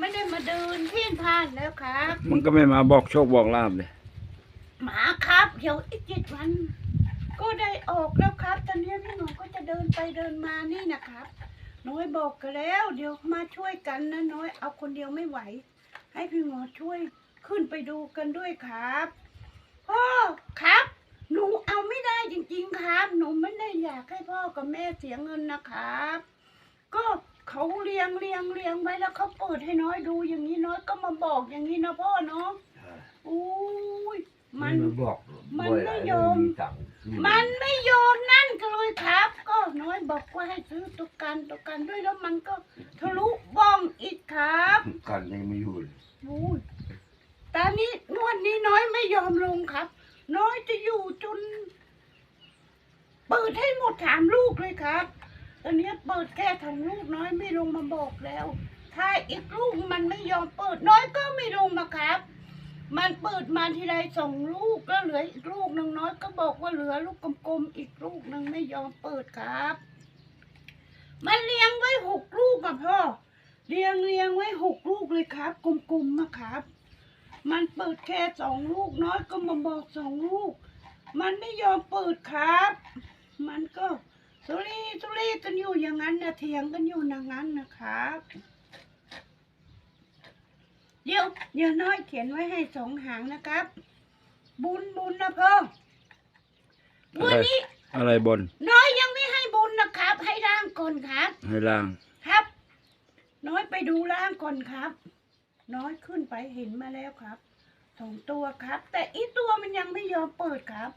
ไม่ได้มาเดินเพี้ยนผ่านแล้วครับ มันก็ไม่มาบอกโชคบอกลาบเลย หมาครับเดี๋ยวอีกเจ็ดวัน ก็ได้ออกแล้วครับ ตอนนี้พี่หนูก็จะเดินไปเดินมานี่นะครับ น้อยบอกกันแล้ว เดี๋ยวมาช่วยกันนะน้อยเอาคนเดียวไม่ไหว ให้พี่หมอช่วยขึ้นไปดูกันด้วยครับพ่อครับ หนูเอาไม่ได้จริง ๆ ครับ หนูไม่ได้อยากให้พ่อกับแม่เสียเงินนะครับ ก็ เขาเรียงเรียงเรียงไว้แล้วเขาเปิดให้น้อยดูอย่างนี้น้อยก็มาบอกอย่างนี้นะพ่อเนาะอุ้ยมันมันบอกมันไม่ยอมตังค์มันไม่ยอมนั่นก็เลยครับ ก็น้อยบอกว่าให้ซื้อตุกกันตุกกันด้วยแล้วมันก็ทะลุบ้องอีกครับกันยังไม่อยู่เลยอุ้ยตอนนี้งวดนี้น้อยไม่ยอมลงครับ น้อยจะอยู่จน เปิดให้หมดสามลูกเลยครับ ตอนนี้เปิดแค่ทางลูกน้อยไม่ลงมาบอกแล้ว ถ้าอีกลูกมันไม่ยอมเปิดน้อยก็ไม่ลงมาครับ มันเปิดมาทีไรสองลูกแลเหลืออีกลูกนึงน้อยก็บอกว่าเหลือลูกกลมๆอีกลูกนึงไม่ยอมเปิดครับ มันเลี้ยงไว้หกลูกอะพ่อเลี้ยงเลี้ยงไว้หกลูกเลยครับ กลมๆนะครับ มันเปิดแค่สองลูกน้อยก็มาบอกสองลูก มันไม่ยอมเปิดครับ มันก็ สุรีสุรีกันอยู่อย่างนั้นนะเถียงกันอยู่อย่างนั้นนะครับ เดี๋ยวเดี๋ยวน้อยเขียนไว้ให้สองหางนะครับ บุญบุญนะพ่อวันนี้อะไรบน น้อยยังไม่ให้บุญนะครับ ให้ร่างก่อนครับ ให้ล่าง ครับ น้อยไปดูร่างก่อนครับ น้อยขึ้นไปเห็นมาแล้วครับสองตัวครับ แต่อีตัวมันยังไม่ยอมเปิดครับ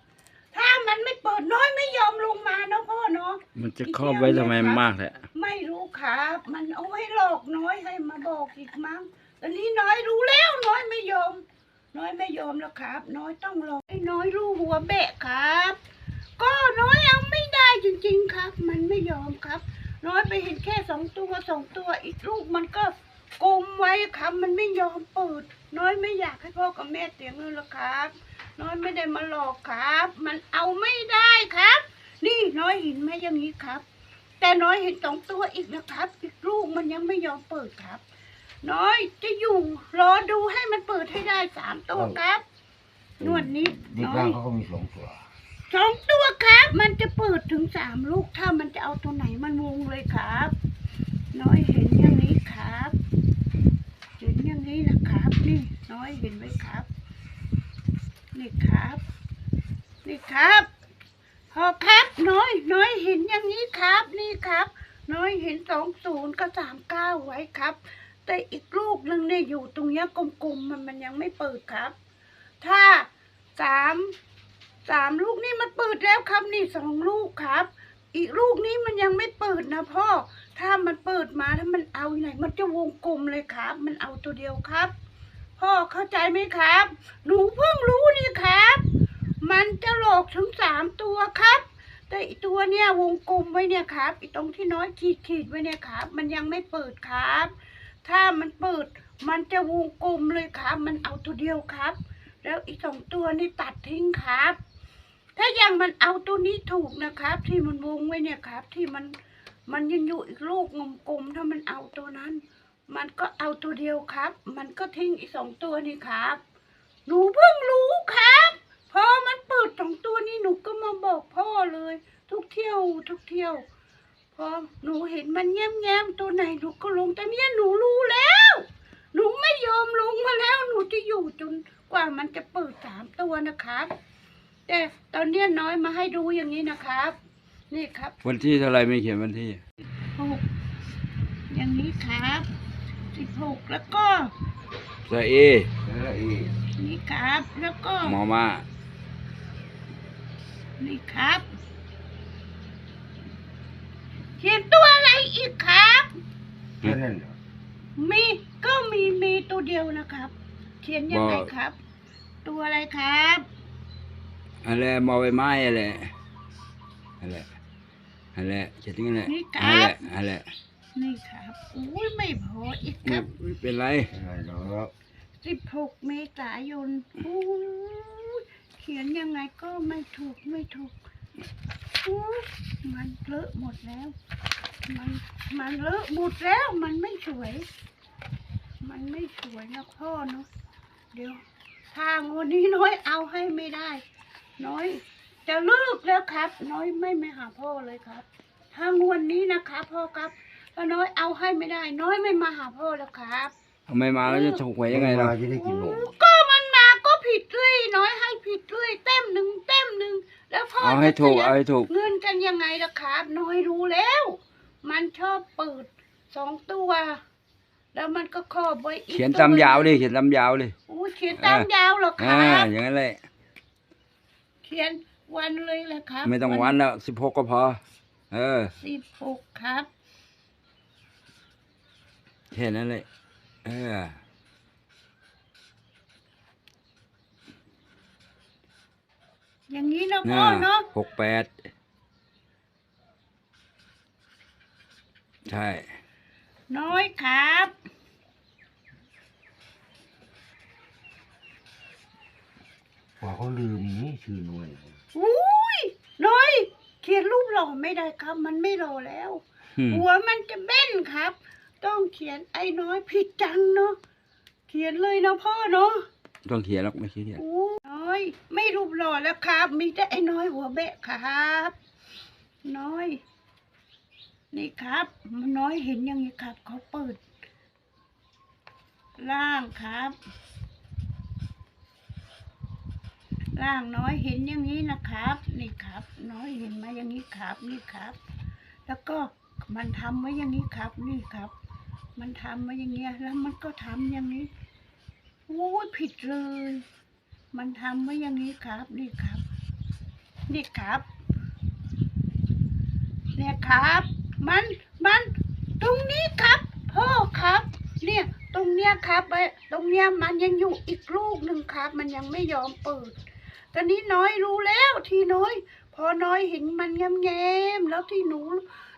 ถ้ามันไม่เปิดน้อยไม่ยอมลงมาเนาะพ่อเนาะ มันจะครอบไว้ทำไมมากแหละ ไม่รู้ครับ มันเอาไว้หลอกน้อยให้มาบอกอีกมั้งตอนนี้น้อยรู้แล้วน้อยไม่ยอม น้อยไม่ยอมแล้วครับ น้อยต้องรอให้น้อยรู้หัวเบะครับ ก็น้อยเอาไม่ได้จริง ๆครับ มันไม่ยอมครับ น้อยไปเห็นแค่สองตัวสองตัวอีกลูกมันก็กลมไว้ครับ มันไม่ยอมเปิด น้อยไม่อยากให้พ่อกับแม่เสียเงินแล้วครับ น้อยไม่ได้มาหลอกครับ มันเอาไม่ได้ครับ นี่น้อยเห็นไหมอย่างนี้ครับ แต่น้อยเห็นสองตัวอีกนะครับ อีกลูกมันยังไม่ยอมเปิดครับ น้อยจะอยู่รอดูให้มันเปิดให้ได้สามตัวครับนวดนี้ดีน้กอลายงเขาก็มีสองตัว สองตัวครับ มันจะเปิดถึงสามลูกถ้ามันจะเอาตัวไหนมันวงเลยครับ น้อยเห็นอย่างนี้ครับ เห็นอย่างนี้นะครับ นี่น้อยเห็นไหมครับ นี่ครับ นี่ ครับ พอครับน้อยน้อยเห็นอย่างนี้ครับนี่ครับ น้อยเห็นสองศูนย์กับสามเก้าไว้ครับ แต่อีกลูกหนึ่งเนี่ยอยู่ตรงเนี้ยกลมๆมันมันยังไม่เปิดครับ ถ้าสามสามลูกนี่มันเปิดแล้วครับนี่สองลูกครับ อีกลูกนี้มันยังไม่เปิดนะพ่อ ถ้ามันเปิดมาถ้ามันเอาไหนมันจะวงกลมเลยครับ มันเอาตัวเดียวครับ พ่อเข้าใจไหมครับ หนูเพิ่งรู้นี่ครับ มันจะหลอกถึงสามตัวครับ แต่อีตัวเนี่ยวงกลมไว้เนี่ยครับอีตรงที่น้อยขีดขีดไว้เนี่ยครับ มันยังไม่เปิดครับ ถ้ามันเปิด มันจะวงกลมเลยครับ มันเอาตัวเดียวครับ แล้วอีสองตัวนี่ตัดทิ้งครับ ถ้ายังมันเอาตัวนี้ถูกนะครับ ที่มันวงไว้เนี่ยครับ ที่มันมันยังอยู่อีกลูกกลมถ้ามันเอาตัวนั้น มันก็เอาตัวเดียวครับ มันก็ทิ้งอีสองตัวนี่ครับ หนูเพิ่งรู้ครับ พอมันเปิดสองตัวนี้หนูก็มาบอกพ่อเลย ทุกเที่ยว ทุกเที่ยวพอหนูเห็นมันแง้มๆตัวไหนหนูก็ลงแต่เนี้ยหนูรู้แล้ว หนูไม่ยอมลงมาแล้วหนูจะอยู่จนกว่ามันจะเปิดสามตัวนะครับ แต่ตอนเนี้ยน้อยมาให้ดูอย่างนี้นะครับ นี่ครับวันที่เท่าไหรไม่เขียนวันที่หกอย่างนี้ครับสิบหกแล้วก็สระเอแล้วอีกนี่ครับ แล้วก็ หมอมา นี่ครับเขียนตัวอะไรอีกครับ แค่นั้นเหรอมีก็มีมีตัวเดียวนะครับ เขียนยังไงครับ ตัวอะไรครับ อะไรมอใบไม้อะไรอะไรอะไรจะถึงอะไรอะไรอะไรนี่ครับอุ้ยไม่พออีกคไม่รับ ไม่เป็นไรอะไรหรอกสิบหกเมษายนอุ้ยเขียนยังไงก็ไม่ถูกไม่ถูกอุ๊ยมันเลอะหมดแล้ว มันมันเลอะหมดแล้ว มันไม่สวย มันไม่สวยนะพ่อเนาะเดี๋ยวทางวันนี้น้อยเอาให้ไม่ได้ น้อยจะเลิกแล้วครับ น้อยไม่มาหาพ่อเลยครับทางวันนี้นะครับพ่อครับถ้าน้อยเอาให้ไม่ได้ น้อยไม่มาหาพ่อแล้วครับ ทำไมมาแล้วจะถูกหวยยังไงล่ะ มาจะได้กินนมก็มันมาก็ ผิดเลยน้อยให้ผิดเลยเต็มหนึ่งเต็มหนึ่งแล้วพ่อเอาให้จะถูกสียเอาให้ถูก เงินกันยังไงล่ะครับน้อยรู้แล้ว มันชอบเปิดสองตัว แล้วมันก็ครอบไว้อีกเขียนตัตามยาวดิเขียนตามยาวดิโอ้ยเขียนตามยาวเหรอคอ่ารับอย่างนั้นแหละเขียนวันเลยแหละครับไม่ต้องวันแล้วสิบหกก็พอ เออสิบหกครับ แค่นั้นเลยเออ อย่างนี้นะพ่น่าอเนาะหกแปดใช่ น้อยครับ พอเขาลืมนี่ชื่อหน่วยอุ้ยน้อย เขียนรูปหล่อไม่ได้ครับ มันไม่หล่อแล้วอืมหัวมันจะเบ้นครับ ต้องเขียนไอ้น้อยผิดจังเนาะเขียนเลยนะพ่อเนาะต้องเขียนหรอกไม่เขียนโอ้น้อย ไม่รูปหล่อแล้วครับ มีแต่ไอ้น้อยหัวเบะครับ น้อย นี่ครับ น้อยเห็นอย่างนี้ครับ เขาเปิด ล่างครับ ล่างน้อยเห็นอย่างนี้นะครับ นี่ครับ น้อยเห็นมาอย่างนี้ครับ นี่ครับ แล้วก็มันทำไว้อย่างนี้ครับ นี่ครับ มันทำไว้อย่างเงี้ยแล้วมันก็ทำอย่างนี้โอ้ยผิดเลย มันทำไว้อย่างนี้ครับ นี่ครับ นี่ครับเนี่ยครับ มันมันตรงนี้ครับพ่อครับ เนี่ยตรงเนี้ยครับไอ้ตรงเนี้ยมันยังอยู่อีกลูกหนึ่งครับ มันยังไม่ยอมเปิดตอนนี้น้อยรู้แล้วที่น้อย พอน้อยเห็นมันแง้มๆแล้วที่หนู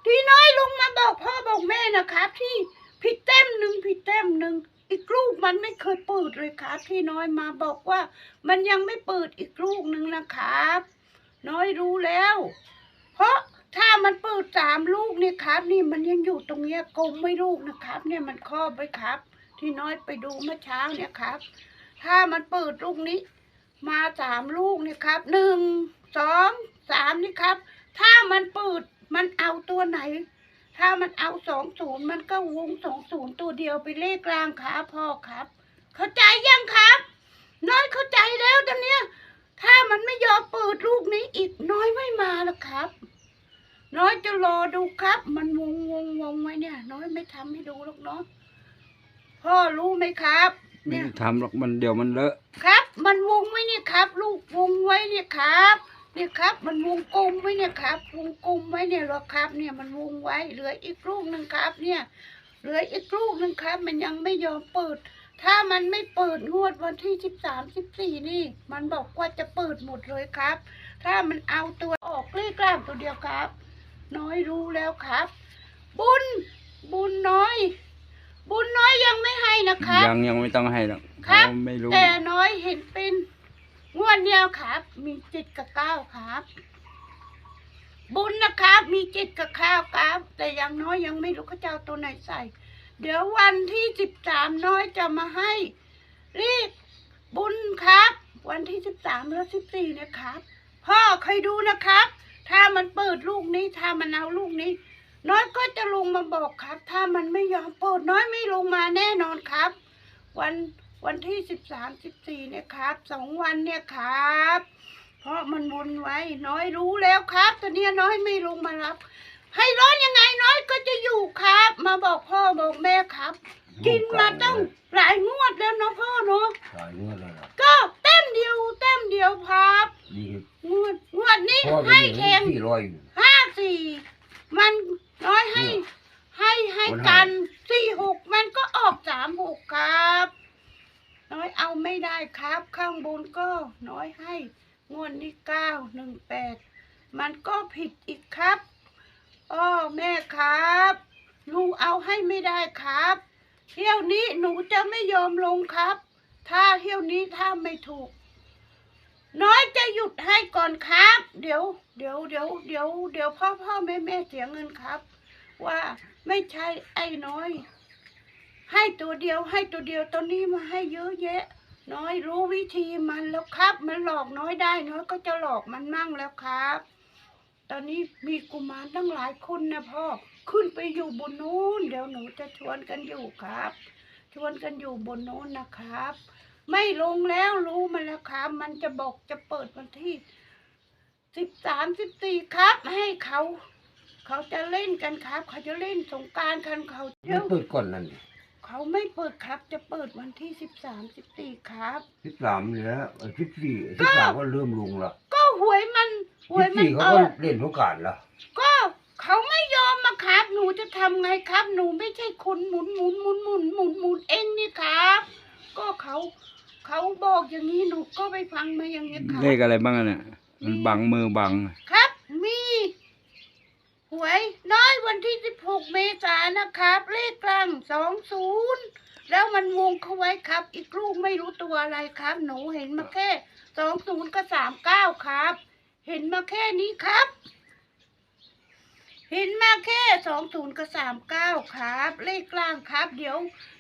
ที่น้อยลงมาบอกพ่อบอกแม่นะครับ ที่ผิดเต็มหนึ่งผิดเต็มหนึ่ง อีกลูกมันไม่เคยเปิดเลยครับที่น้อยมาบอกว่า มันยังไม่เปิดอีกลูกหนึ่งนะครับ น้อยรู้แล้ว เพราะถ้ามันเปิดสามลูกเนี่ยครับ นี่มันยังอยู่ตรงเนี้ยกลมไม่ลูกนะครับ เนี่ยมันครอบไว้ครับ ที่น้อยไปดูเมื่อเช้าเนี่ยครับ ถ้ามันเปิดลูกนี้ มาสามลูกเนี่ยครับหนึ่งสองสามนี่ครับ ถ้ามันเปิดมันเอาตัวไหน ถ้ามันเอาสองศูนย์มันก็วงสองศูนย์ตัวเดียวไปเลขกลางขาพ่อครับ เข้าใจยังครับ น้อยเข้าใจแล้วตอนเนี้ย ถ้ามันไม่ยอมเปิดลูกนี้อีกน้อยไม่มาแล้วครับ น้อยจะรอดูครับ มันวงวงวงไว้เนี่ย น้อยไม่ทำให้ดูหรอกเนาะพ่อรู้ไหมครับ ไม่เนี่ยได้ทำหรอกมันเดี๋ยวมันเลอะ ครับ มันวงไว้เนี่ยครับ ลูกวงไว้เนี่ยครับ เนี่ยครับ มันวงกลมไว้เนี่ยครับ วงกลมไว้เนี่ยหรอครับ เนี่ยมันวงไว้เหลืออีกลูกหนึ่งครับ เนี่ยเหลืออีกลูกหนึ่งครับ มันยังไม่ยอมเปิด ถ้ามันไม่เปิดงวดวันที่สิบสามสิบสี่นี่ มันบอกว่าจะเปิดหมดเลยครับ ถ้ามันเอาตัวออกเลขกลางตัวเดียวครับ น้อยรู้แล้วครับ บุญบุญน้อย บุญน้อยยังไม่ให้นะครับ ยังยังไม่ต้องให้หรอกครับเขาไม่รู้แต่น้อยเห็นเป็น งวดเดียวครับ มีเจ็ดกับเก้าครับ บุญนะครับ มีเจ็ดกับข้าวครับ แต่ยังน้อยยังไม่รู้เขาจะเอาตัวไหนใส่ เดี๋ยววันที่สิบสามน้อยจะมาให้รีบบุญครับ วันที่สิบสามแล้วสิบสี่นะครับ พ่อเคยดูนะครับ ถ้ามันเปิดลูกนี้ถ้ามันเอาลูกนี้ น้อยก็จะลงมาบอกครับ ถ้ามันไม่ยอมเปิดน้อยไม่ลงมาแน่นอนครับ วัน วันที่สิบสามสิบสี่เนี่ยครับสองวันเนี่ยครับ เพราะมันวนไว้น้อยรู้แล้วครับตอนนี้น้อยไม่ลงมารับ ให้ร้อนยังไงน้อยก็จะอยู่ครับ มาบอกพ่อบอกแม่ครับ กินมาตั้งหลายงวดแล้วเนาะพ่อเนาะตายเงื่อนแล้วนะก็เต้มเดียวเต้มเดียวครับดีงวดงวดนี้พ่อไปให้อยู่เค็มที่ร้อยอยู่ห้าสี่มันน้อยให้เนี่ยให้ให้คนให้กันสี่หกมันก็ออกสามหกครับ น้อยเอา ไม่ได้ครับ ข้างบนก็น้อยให้ งวดนี้เก้าหนึ่งแปดมันก็ผิดอีกครับอ้อแม่ครับหนูเอาให้ไม่ได้ครับ เที่ยวนี้หนูจะไม่ยอมลงครับ ถ้าเที่ยวนี้ถ้าไม่ถูก น้อยจะหยุดให้ก่อนครับ เดี๋ยว เดี๋ยวเดี๋ยวเดี๋ยวเดี๋ยวพ่อพ่อแม่แม่เสียเงินครับ ว่าไม่ใช่ไอ้น้อย ให้ตัวเดียวให้ตัวเดียวตอนนี้มาให้เยอะแยะ น้อยรู้วิธีมันแล้วครับ มันหลอกน้อยได้น้อยก็จะหลอกมันมั่งแล้วครับ ตอนนี้มีกุมารตั้งหลายคนนะพ่อขึ้นไปอยู่บนนู้นเดี๋ยวหนูจะชวนกันอยู่ครับ ชวนกันอยู่บนโน้นนะครับ ไม่ลงแล้วรู้มาแล้วครับ มันจะบอกจะเปิดวันที่สิบสามสิบสี่ครับ ให้เขา เขาจะเล่นกันครับ เขาจะเล่นสงการกันเขาเดี๋ยว เปิดก่อนนั่น เขาไม่เปิดครับ จะเปิดวันที่สิบสามสิบสี่ครับ สิบสามเลยแล้วสิบสี่สิบสามก็เริ่มลงละก็หวยมันหวสิยบมันสี่เขาอก็อกเล่นสงกรารละก็เขาไม่ยอมมาครับ หนูจะทำไงครับ หนูไม่ใช่คนหมุนหมุนหมุนหมุนหมุนหมุนเองนี่ครับ ก็เขาเขาบอกอย่างนี้หนูก็ไปฟังมาอย่างนี้ครับเลขอะไรบ้างอะเนี่ยมันบังมือบัง ครับ มี หวยน้อยวันที่สิบหกเมษายนนะครับ เลขกลางสองศูนย์แล้วมันวงเขาไว้ครับ อีกลูกไม่รู้ตัวอะไรครับ หนูเห็นมาแค่สองศูนย์กับสามเก้าครับ เห็นมาแค่นี้ครับ เห็นมาแค่สองศูนย์กับสามเก้าครับ เลขกลางครับ เดี๋ยว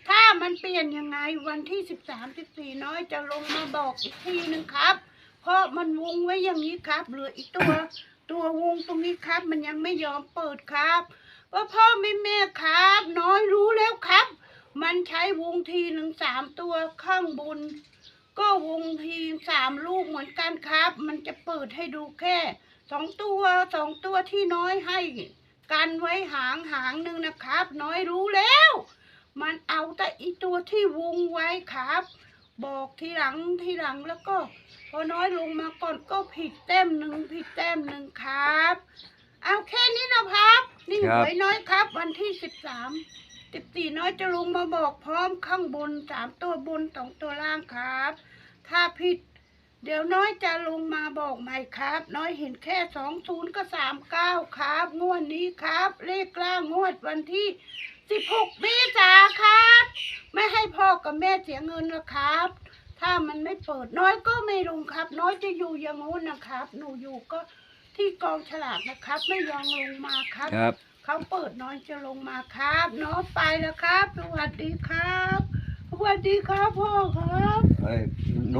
ถ้ามันเปลี่ยนยังไงวันที่สิบสามสิบสี่น้อยจะลงมาบอกอีกทีหนึ่งครับ เพราะมันวงไว้อย่างนี้ครับ เหลืออีกตัว ตัววงตรงนี้ครับ มันยังไม่ยอมเปิดครับว่าพ่อไม่แม่ครับ น้อยรู้แล้วครับ มันใช้วงทีหนึ่งสามตัวข้างบน ก็วงทีสามลูกเหมือนกันครับ มันจะเปิดให้ดูแค่สองตัวสองตัวที่น้อยให้ กันไว้หางหางหนึ่งนะครับ น้อยรู้แล้ว มันเอาแต่อีตัวที่วงไว้ครับ บอกทีหลังทีหลังแล้วก็ พอน้อยลงมาก่อนก็ผิดแต้มหนึ่งผิดแต้มหนึ่ง เอาแค่นี้นะครับนี่ครัหบวยน้อยครับ วันที่สิบสามสิบสี่น้อยจะลงมาบอกพร้อมข้างบนสามตัวบนสองตัวล่างครับ ถ้าผิด เดี๋ยวน้อยจะลงมาบอกใหม่ครับ น้อยเห็นแค่สองศูนย์กับสามเก้าครับงวดนี้ครับ เลขกล้างงวดวันที่สิบหกเมษาครับ ไม่ให้พ่อกับแม่เสียเงินนะครับ ถ้ามันไม่เปิดน้อยก็ไม่ลงครับ น้อยจะอยู่อย่างงู้นนะครับ หนูอยู่ก็ ที่กองฉลากนะครับ ไม่ยอมลงมาครับ ครับ เขาเปิดน้อยจะลงมาครับน้องไปแล้วครับ สวัสดีครับ สวัสดีครับพ่อครับเอ้ยโ